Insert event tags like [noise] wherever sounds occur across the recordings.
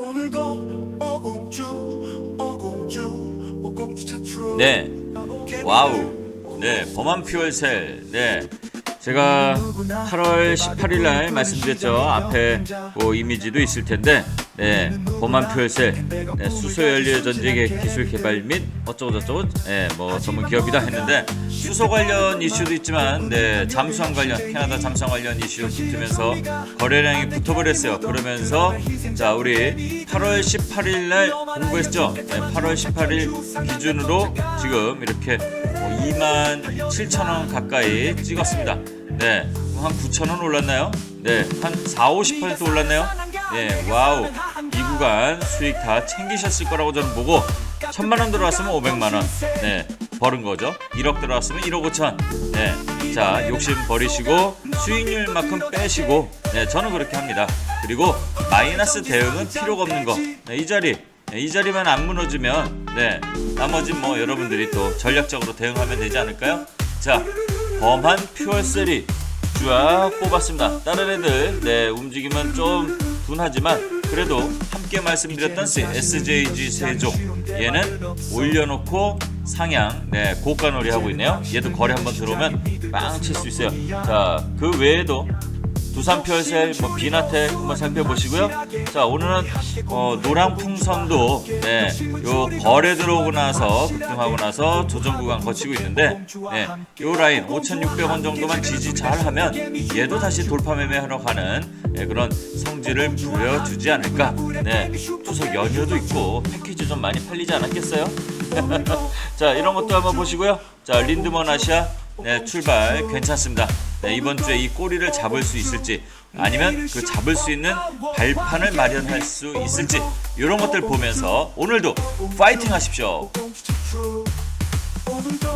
오늘도 오공주 오공주 오공주 차트로 네. 와우. 네, 범한 퓨얼셀. 네. 제가 8월 18일 날 말씀드렸죠. 앞에 뭐 이미지도 있을 텐데, 네, 범한 퓨얼셀, 네, 수소 연료 전지의 기술 개발 및 어쩌고저쩌고, 네, 뭐 전문 기업이다 했는데 수소 관련 이슈도 있지만, 네, 잠수함 관련 캐나다 잠수함 관련 이슈 붙으면서 거래량이 붙어버렸어요. 그러면서 자 우리 8월 18일 날 공부했죠. 네, 8월 18일 기준으로 지금 이렇게 뭐 2만 7천 원 가까이 찍었습니다. 네, 한 9천 원 올랐나요? 네, 한 4, 50% 올랐네요. 네, 와우. 이 구간 수익 다 챙기셨을 거라고 저는 보고 천만 원 들어왔으면 500만 원. 네, 벌은 거죠. 1억 들어왔으면 1억 5천. 네, 자 욕심 버리시고 수익률만큼 빼시고, 네, 저는 그렇게 합니다. 그리고 마이너스 대응은 필요가 없는 거. 네, 이 자리. 네, 이 자리만 안 무너지면 네 나머지 뭐 여러분들이 또 전략적으로 대응하면 되지 않을까요? 자 범한 퓨어셀이 쫙 뽑았습니다. 다른 애들 네 움직이면 좀 둔하지만 그래도 함께 말씀드렸던 SJG 세종 얘는 올려놓고 상향 네 고가 놀이 하고 있네요. 얘도 거래 한번 들어오면 빵 칠 수 있어요. 자 그 외에도 두산 펼셀, 뭐 비나텍 한번 살펴보시고요. 자 오늘은 어, 노랑 풍선도 네, 요 거래 들어오고 나서 급등하고 나서 조정 구간 거치고 있는데 네, 요 라인 5,600원 정도만 지지 잘하면 얘도 다시 돌파 매매하러 가는 네, 그런 성질을 부여주지 않을까. 네, 추석 연휴도 있고 패키지 좀 많이 팔리지 않았겠어요? [laughs] 자 이런 것도 한번 보시고요. 자 린드먼 아시아 네, 출발 괜찮습니다. 네, 이번 주에 이 꼬리를 잡을 수 있을지 아니면 그 잡을 수 있는 발판을 마련할 수 있을지 이런 것들 보면서 오늘도 파이팅 하십시오. 오공주 차트로 오늘도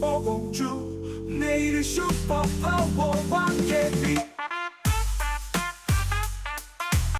오공주 내일은 슈퍼 파워